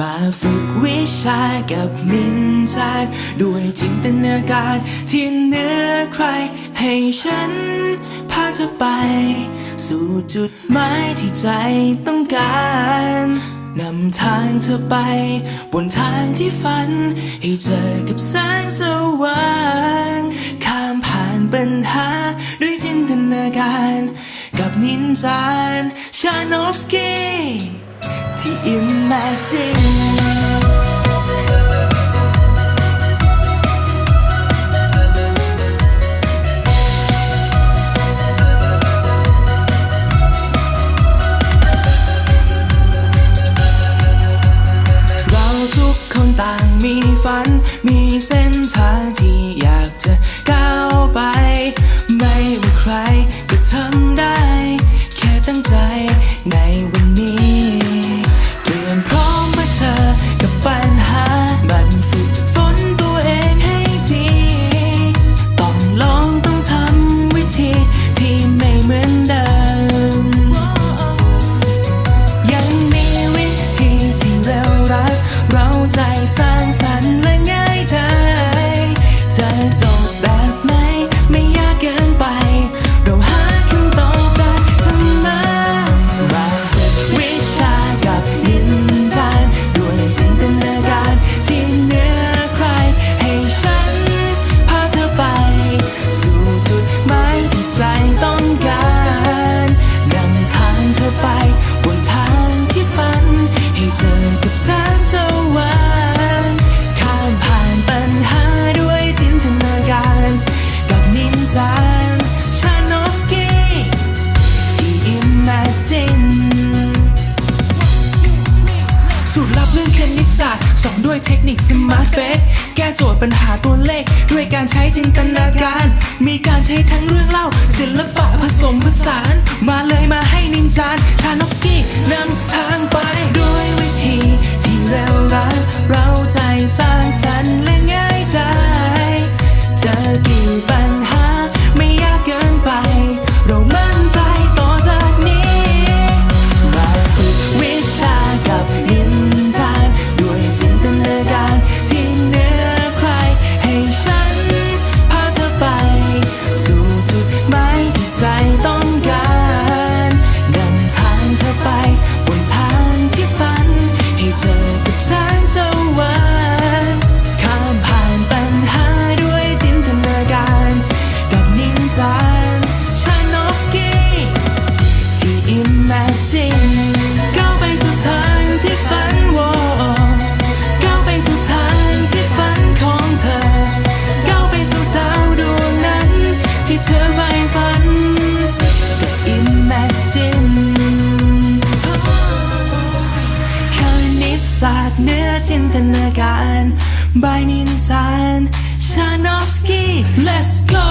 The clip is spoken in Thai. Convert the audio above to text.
มาฝึกวิชากับนินจาด้วยจินตนาการที่เหนือใคร ให้ฉันพาเธอไป สู่จุดหมายที่ใจต้องการนำทางเธอไป บนทางที่ฝัน ให้เจอกับแสงสว่างข้ามผ่านปัญหาด้วยจินตนาการ กับนินจานชานอฟสกี้ ที่ Imagine เราทุกคนต่างมีฝัน มีเส้นทางที่อยากจะ กับนินจานชานอฟสกี้ที่ Imagine สูตรลับเรื่องคณิตศาสตร์สอนด้วยเทคนิคสมาร์ทเฟสแก้โจทย์ปัญหาตัวเลข ด้วยการใช้จินตนาการ มีการใช้ทั้งเรื่องเล่าศิลปะผสมผสาน มาเลยมา Imagine ก้าวไปสู่ทางที่ฝันวอก้าวไปสู่ทางที่ฝันของเธอก้าวไปสู่ดาวดวงนั้น ที่เธอใฝ่ฝันกับ Imagine คณิตศาสตร์เนื้อจินตนาการบายนินจานชานอฟสกี้ let's go